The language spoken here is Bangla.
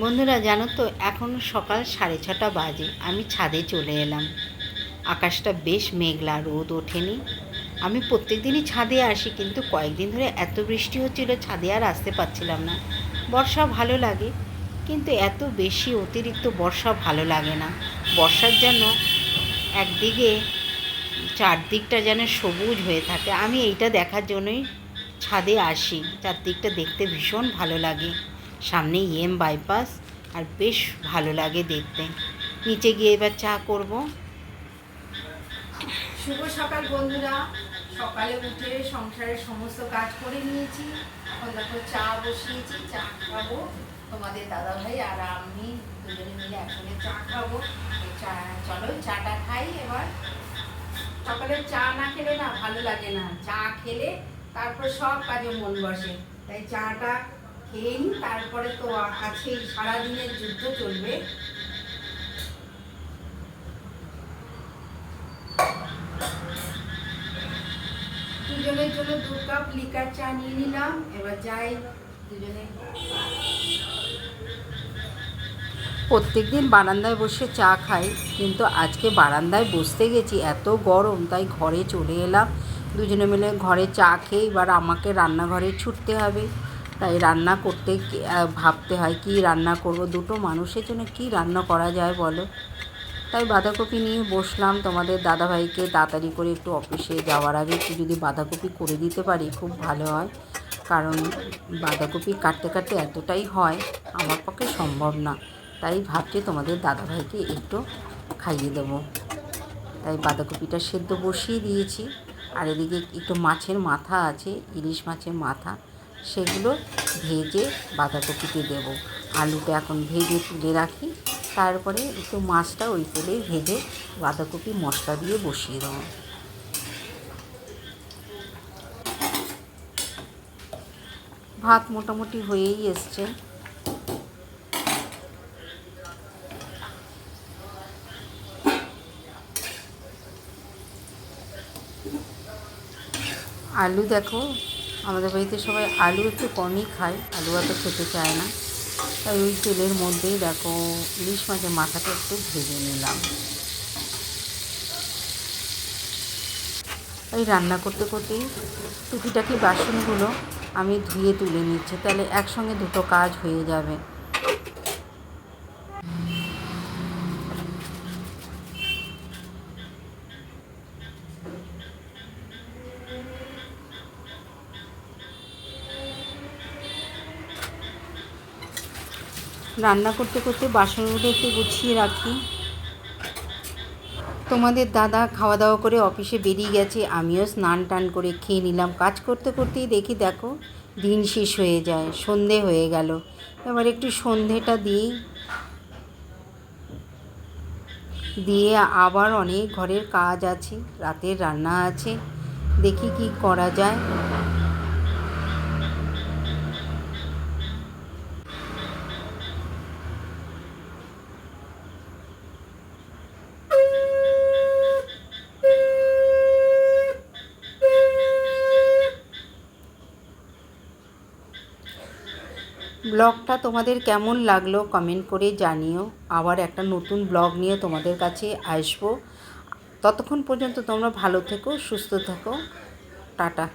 বন্ধুরা, জানো তো, এখন সকাল সাড়ে ছটা বাজে, আমি ছাদে চলে এলাম। আকাশটা বেশ মেঘলা, রোদ ওঠেনি। আমি প্রত্যেক দিনই ছাদে আসি, কিন্তু কয়েকদিন ধরে এত বৃষ্টি হচ্ছিল, ছাদে আর আসতে পারছিলাম না। বর্ষা ভালো লাগে, কিন্তু এত বেশি অতিরিক্ত বর্ষা ভালো লাগে না। বর্ষার জন্য একদিকে, চারদিকটা যেন সবুজ হয়ে থাকে। আমি এইটা দেখার জন্যই ছাদে আসি, চারদিকটা দেখতে ভীষণ ভালো লাগে। সামনে ইএম বাইপাস আর বেশ ভালো লাগে দেখতে। নিচে গিয়ে এবার চা করব। শুভ সকাল বন্ধুরা। সকালে উঠে সংসারের সমস্ত কাজ করে নিয়েছি। এখন দেখো চা বসিয়েছি, চা খাব। তোমাদের দাদা ভাই আর আমি দুজনে মিলে একসঙ্গে চা খাব। চা, চলো চাটা খাই এবার। সকালে চা না খেলে না ভালো লাগে না। চা খেলে তারপর সব কাজে মন বসে। তাই চাটা খেয়ে নিই তারপরে তো আছেই সারাদিনের যুদ্ধ চলবে। দুজনের জন্য দু কাপ লিকার চা নিয়ে নিলাম, এবার যাই দুজনে। প্রত্যেক দিন বারান্দায় বসে চা খাই, কিন্তু আজকে বারান্দায় বসতে গেছি, এত গরম, তাই ঘরে চলে এলাম। দুজনে মিলে ঘরে চা খেয়ে এবার আমাকে রান্নাঘরে ছুটতে হবে। তাই রান্না করতে ভাবতে হয় কি রান্না করব, দুটো মানুষের জন্য কি রান্না করা যায় বলো? তাই বাঁধাকপি নিয়ে বসলাম। তোমাদের দাদাভাইকে তাড়াতাড়ি করে একটু অফিসে যাওয়ার আগে একটু যদি বাঁধাকপি করে দিতে পারি, খুব ভালো হয়। কারণ বাঁধাকপি কাটতে কাটতে এতটাই হয়, আমার পক্ষে সম্ভব না। তাই ভাবছি তোমাদের দাদাভাইকে একটু খাইয়ে দেবো। তাই বাঁধাকপিটা সেদ্ধ বসিয়ে দিয়েছি। আর এদিকে একটু মাছের মাথা আছে, ইলিশ মাছের মাথা। সেগুলো ভেজে বাঁধাকপিতে দেব। আলুটা এখন ভেজে তুলে রাখি। তারপরে একটু মাছটা ওই তেলেই ভেজে বাঁধাকপি মশলা দিয়ে বসিয়ে দেবো। ভাত মোটামুটি হয়েই এসছে। আলু দেখো আমাদের বাড়িতে সবাই আলু একটু কমই খায়, আলু এত খেতে চায় না। তাই ওই তেলের মধ্যেই দেখো, ইলিশ মাছের মাথাটা একটু ভেজে নিলাম। এই রান্না করতে করতেই টুকিটাকি বাসনগুলো আমি ধুয়ে তুলে নিচ্ছি, তাহলে একসঙ্গে দুটো কাজ হয়ে যাবে। রান্না করতে করতে বাসনগুলো একটু গুছিয়ে রাখি। তোমাদের দাদা খাওয়া দাওয়া করে অফিসে বেরিয়ে গেছে, আমিও স্নান টান করে খেয়ে নিলাম। কাজ করতে করতেই দেখি দেখো, দিন শেষ হয়ে যায়, সন্ধে হয়ে গেল। এবার একটু সন্ধেটা দিই। দিয়ে আবার অনেক ঘরের কাজ আছে, রাতের রান্না আছে, দেখি কি করা যায়। ব্লগটা তোমাদের কেমন লাগল কমেন্ট করে জানিও। আবার একটা নতুন ব্লগ নিয়ে তোমাদের কাছে আসব। ততক্ষণ পর্যন্ত তোমরা ভালো থেকো, সুস্থ থেকো। টাটা।